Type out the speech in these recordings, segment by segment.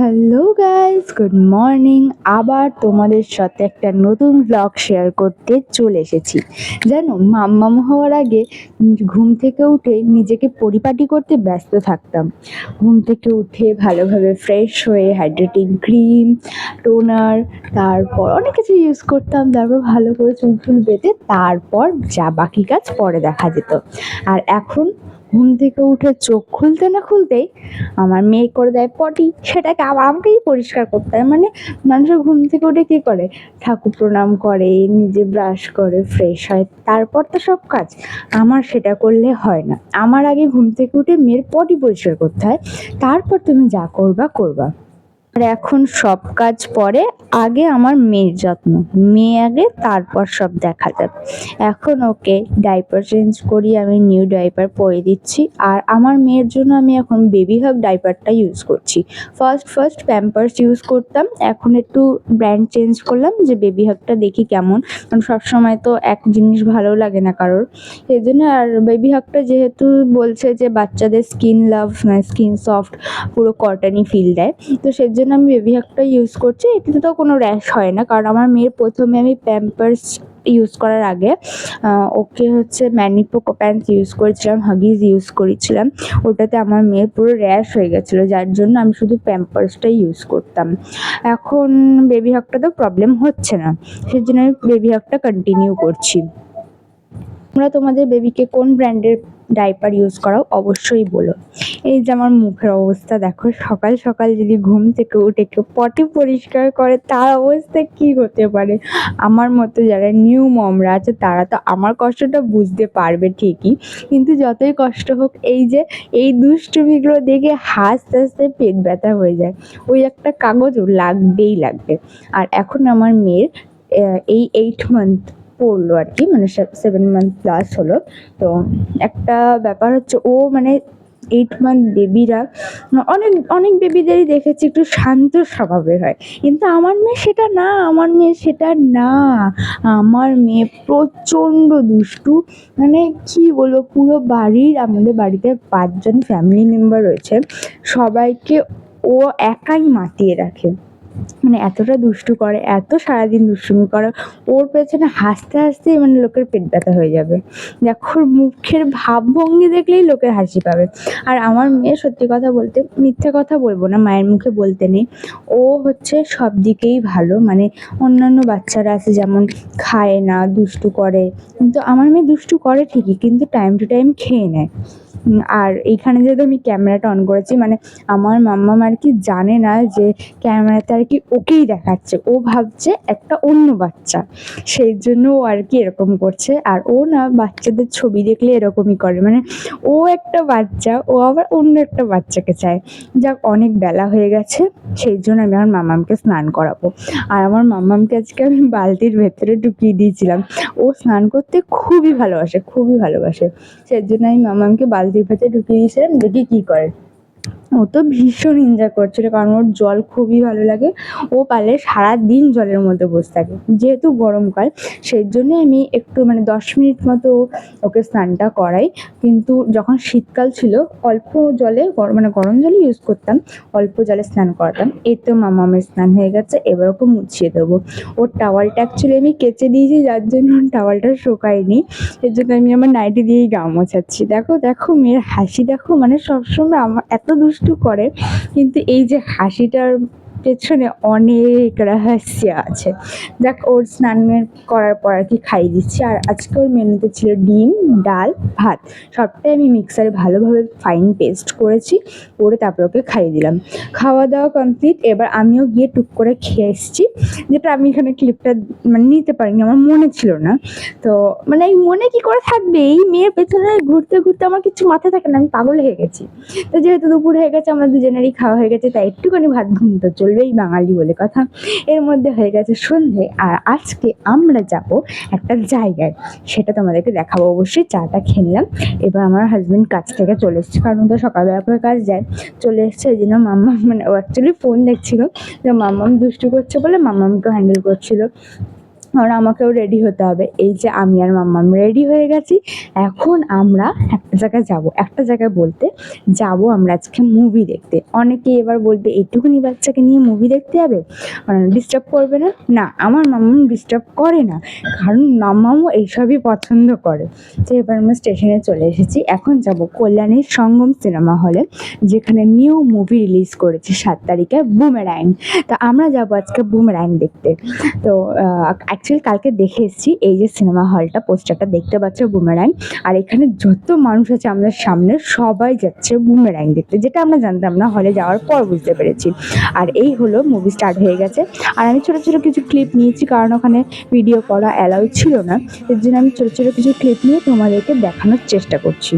Hello guys, good morning. আবার তোমাদের সাথে একটা নতুন ব্লগ শেয়ার করতে চলে এসেছি। জানো, মাম্মাম হওয়ার আগে ঘুম থেকে উঠে নিজেকে পরিপাটি করতে ব্যস্ত থাকতাম। ঘুম থেকে উঠে ভালোভাবে ফ্রেশ হয়ে হাইড্রেটিং ক্রিম টোনার তারপর অনেক কিছু ইউজ করতাম, তারপর ভালো করে চুল টুল বেঁধে তারপর যা বাকি কাজ পরে দেখা যেত। আর এখন ঘুম থেকে উঠে চোখ খুলতে না খুলতেই আমার মেয়ে করে দেয় পটি। সেটাকে আবার আমাকেই পরিষ্কার করতে হয়। মানে মানুষের ঘুম থেকে উঠে কী করে? ঠাকুর প্রণাম করে, নিজে ব্রাশ করে ফ্রেশ হয়। তারপর তো সব কাজ। আমার সেটা করলে হয় না। আমার আগে ঘুম থেকে উঠে মেয়ের পটি পরিষ্কার করতে হয়। তারপর তুমি যা করবা করবা। আর এখন সব কাজ পরে, আগে আমার মেয়ের যত্ন। মেয়ে আগে, তারপর সব দেখা যাবে। এখন ওকে ডাইপার চেঞ্জ করি আমি নিউ ডাইপার পরে দিচ্ছি। আর আমার মেয়ের জন্য আমি এখন বেবি হাগ ডাইপারটা ইউজ করছি। ফার্স্ট ফার্স্ট প্যাম্পার্স ইউজ করতাম। এখন একটু ব্র্যান্ড চেঞ্জ করলাম যে বেবি হাগটা দেখি কেমন। কারণ সবসময় তো এক জিনিস ভালো লাগে না কারোর। এই জন্য আর বেবি হাগটা যেহেতু বলছে যে বাচ্চাদের স্কিন লাভ স্কিন সফট পুরো কটনই ফিল দেয়। তো সেই জন্য আমি বেবি হাগটা ইউজ করছি। এটাতে তো কোনো র্যাশ হয় না, কারণ আমার মেয়ের প্রথমে আমি প্যাম্পার্স ইউজ করার আগে ওকে হচ্ছে ম্যানিপোকো প্যান্টস ইউজ করেছিলাম হাগিজ ইউজ করেছিলাম। ওটাতে আমার মেয়ের পুরো র্যাশ হয়ে গেছিল, যার জন্য আমি শুধু প্যাম্পার্সটাই ইউজ করতাম। এখন বেবি হাগটা তো প্রবলেম হচ্ছে না সেই জন্য আমি বেবি হাগটা কন্টিনিউ করছি। তোমরা তোমাদের বেবিকে কোন ব্র্যান্ডের ডাইপার ইউজ করাও অবশ্যই বলো। এই যে আমার মুখের অবস্থা দেখো, সকাল সকাল যদি ঘুম থেকে উঠে কেউ পটি পরিষ্কার করে, তার অবস্থা কি হতে পারে? আমার মতো যারা নিউ মমরা আছে, তারা তো আমার কষ্টটা বুঝতে পারবে ঠিকই। কিন্তু যতই কষ্ট হোক, এই যে, এই দুষ্টুমিগুলো দেখে হাসতে হাসতে পেট ব্যথা হয়ে যায়। ওই একটা কাগজ লাগবেই লাগবে। আর এখন আমার মেয়ের এই এইট মান্থ পড়ল আর কি মানে সেভেন মান্থ প্লাস হলো। তো একটা ব্যাপার হচ্ছে ও মানে এইট মান্থ বেবিরা অনেক অনেক বেবিদেরই দেখেছি একটু শান্ত স্বভাবের হয়। কিন্তু আমার মেয়ে সেটা না, আমার মেয়ে সেটা না। আমার মেয়ে প্রচণ্ড দুষ্টু মানে কি বলব, পুরো বাড়ির, আমাদের বাড়িতে পাঁচজন ফ্যামিলি মেম্বার রয়েছে, সবাইকে ও একাই মাতিয়ে রাখে। মানে এতটা দুষ্টু করে, এত সারাদিন দুষ্টুমি করে, ওর পেছনে হাসতে হাসতেই মানে লোকের পেট ব্যথা হয়ে যাবে। দেখো মুখের ভাবভঙ্গি দেখলেই লোকের হাসি পাবে। আর আমার মেয়ে সত্যি কথা বলতে, মিথ্যে কথা বলব না, মায়ের মুখে বলতে নেই। ও হচ্ছে সব দিকেই ভালো মানে অন্যান্য বাচ্চারা আছে যেমন খায় না, দুষ্টু করে। কিন্তু আমার মেয়ে দুষ্টু করে ঠিকই, কিন্তু টাইম টু টাইম খেয়ে নেয়। আর এইখানে যেহেতু আমি ক্যামেরাটা অন করেছি মানে আমার মাম্মা আর কি জানে না যে ক্যামেরাতে আর কি ওকেই দেখাচ্ছে। ও ভাবছে একটা অন্য বাচ্চা। সেই জন্য ও আর কি এরকম করছে। আর ও না বাচ্চাদের ছবি দেখলে এরকমই করে। মানে ও একটা বাচ্চা, ও আবার অন্য একটা বাচ্চাকে চায়। যাক, অনেক বেলা হয়ে গেছে। সেই জন্য আমি আমার মামামকে স্নান করাবো। আর আমার মামামকে আজকে আমি বালতির ভেতরে ঢুকিয়ে দিয়েছিলাম। ও স্নান করতে খুবই ভালোবাসে খুবই ভালোবাসে। সেই জন্য আমি মামামকে বালতির ভেতরে ঢুকিয়ে দিয়েছিলাম। দেখি কী করে। ও তো ভীষণ এনজয় করছিল কারণ ওর জল খুবই ভালো লাগে। ও পারলে সারাদিন জলের মধ্যে বসে থাকে। যেহেতু গরমকাল সেই জন্যে আমি একটু মানে দশ মিনিট মতো ওকে স্নানটা করাই। কিন্তু যখন শীতকাল ছিল, অল্প জলে মানে গরম জলে ইউজ করতাম, অল্প জলে স্নান করাতাম। এই তো মামামের স্নান হয়ে গেছে, এবার ওকে মুছিয়ে দেবো। ওর টাওয়ালটা অ্যাকচুয়ালি আমি কেচে দিয়েছি, যার জন্য টাওয়ালটা শুকায়নি। এর জন্য আমি আমার নাইটি দিয়েই গা মোছাচ্ছি। দেখো দেখো মেয়ের হাসি, দেখো মানে সবসময় আমার এত দুষ্টু করে। কিন্তু এই যে হাসিটার পেছনে অনেক রহস্য আছে। দেখ, ওর স্নান করার পর আর কি খাইয়ে দিচ্ছি। আর আজকে ওর মেনুতে ছিল ডিম, ডাল, ভাত। সবটাই আমি মিক্সারে ভালোভাবে ফাইন পেস্ট করেছি, করে তারপর ওকে খাইয়ে দিলাম। খাওয়া দাওয়া কমপ্লিট এবার আমিও গিয়ে টুক করে খেয়ে এসেছি। যেটা আমি এখানে ক্লিপটা মানে নিতে পারিনি, আমার মনে ছিল না। তো মানে এই মনে কি করে থাকবে? এই মেয়ের পেছনে ঘুরতে ঘুরতে আমার কিছু মাথায় থাকে না, আমি পাগল হয়ে গেছি। তো যেহেতু দুপুর হয়ে গেছে, আমরা দুজনেরই খাওয়া হয়ে গেছে, তাই একটুখানি ভাত ঘুম তো চলবেই বাঙালি বলে কথা। এর মধ্যে হয়ে গেছে সন্ধে। আর আজকে আমরা যাব একটা জায়গায়। সেটা তোমাদেরকে দেখাবো। অবশ্যই চাটা খেললাম এবার আমার হাজব্যান্ড কাজ থেকে চলে এসছে। কারণ তো সকালবেলা করে কাজ যায়। চলে এসছে এই জন্য মাম্মা মানে অ্যাকচুয়ালি ফোন দেখছিল। যে মাম্মাম দুষ্টু করছে বলে মাম্মামকে হ্যান্ডেল করছিল। কারণ আমাকেও রেডি হতে হবে। এই যে আমি আর মাম্মাম রেডি হয়ে গেছি। এখন আমরা একটা জায়গায় যাব। একটা জায়গায় বলতে যাব আমরা আজকে মুভি দেখতে। অনেকে এবার বলবে, এইটুকুনি বাচ্চাকে নিয়ে মুভি দেখতে যাবে? ডিস্টার্ব করবে না? না, আমার মাম্মাম ডিস্টার্ব করে না। কারণ মাম্মামও এইসবই পছন্দ করে। তো এবার আমরা স্টেশনে চলে এসেছি। এখন যাব কল্যাণীর সঙ্গম সিনেমা হলে যেখানে নিউ মুভি রিলিজ করেছে সাত তারিখে বুমেরাইন তো আমরা যাব আজকে বুমেরাইন দেখতে। তো অ্যাকচুয়ালি কালকে দেখে এসেছি এই যে সিনেমা হলটা পোস্টারটা দেখতে পাচ্ছ বুমেরাং আর এখানে যত মানুষ আছে আমাদের সামনে সবাই যাচ্ছে বুমেরাং দেখতে। যেটা আমরা জানতাম না হলে যাওয়ার পর বুঝতে পেরেছি। আর এই হলো মুভি স্টার্ট হয়ে গেছে। আর আমি ছোটো ছোটো কিছু ক্লিপ নিয়েছি কারণ ওখানে ভিডিও করা অ্যালাউ ছিল না। এর জন্য আমি ছোটো ছোটো কিছু ক্লিপ নিয়ে তোমাদেরকে দেখানোর চেষ্টা করছি।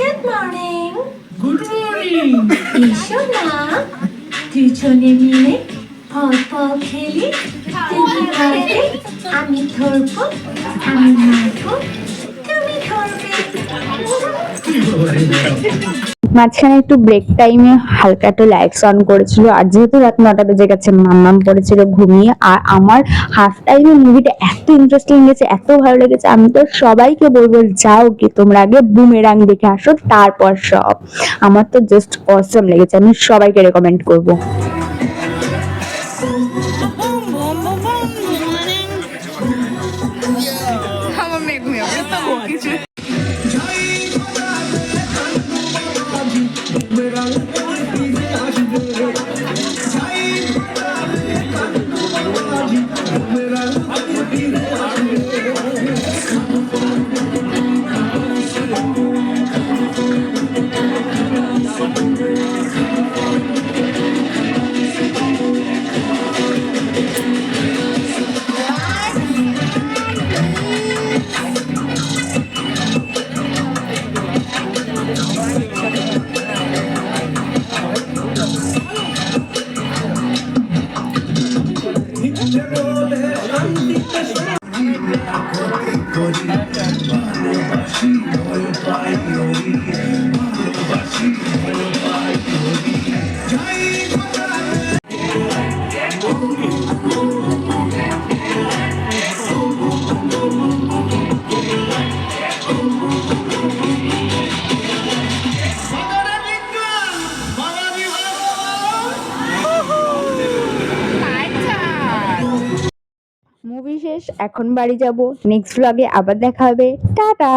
Good morning. গুড মর্নিং এসো না দুজনে মিলে অল্প খেলি, তুমি আমি ধরবো, আমি মারবো, তুমি ধরবে। মাঝখানে একটু ব্রেক টাইমে হালকা একটু লাইটস অন করেছিল, আর যেহেতু রাত নটা বেজে গেছে, মাম্মাম পড়েছিল ঘুমিয়ে, আর আমার হাফ টাইমে মুভিটা এত ইন্টারেস্টিং লেগেছে, এত ভালো লেগেছে, আমি তো সবাইকে বলব, যাও কি তোমরা আগে বুমেরাং দেখে আসো, তারপর সব। আমার তো জাস্ট অসম লেগেছে, আমি সবাইকে রেকমেন্ড করব। মুভি শেষ এখন বাড়ি যাব। নেক্সট ব্লগে আবার দেখা হবে। টাটা!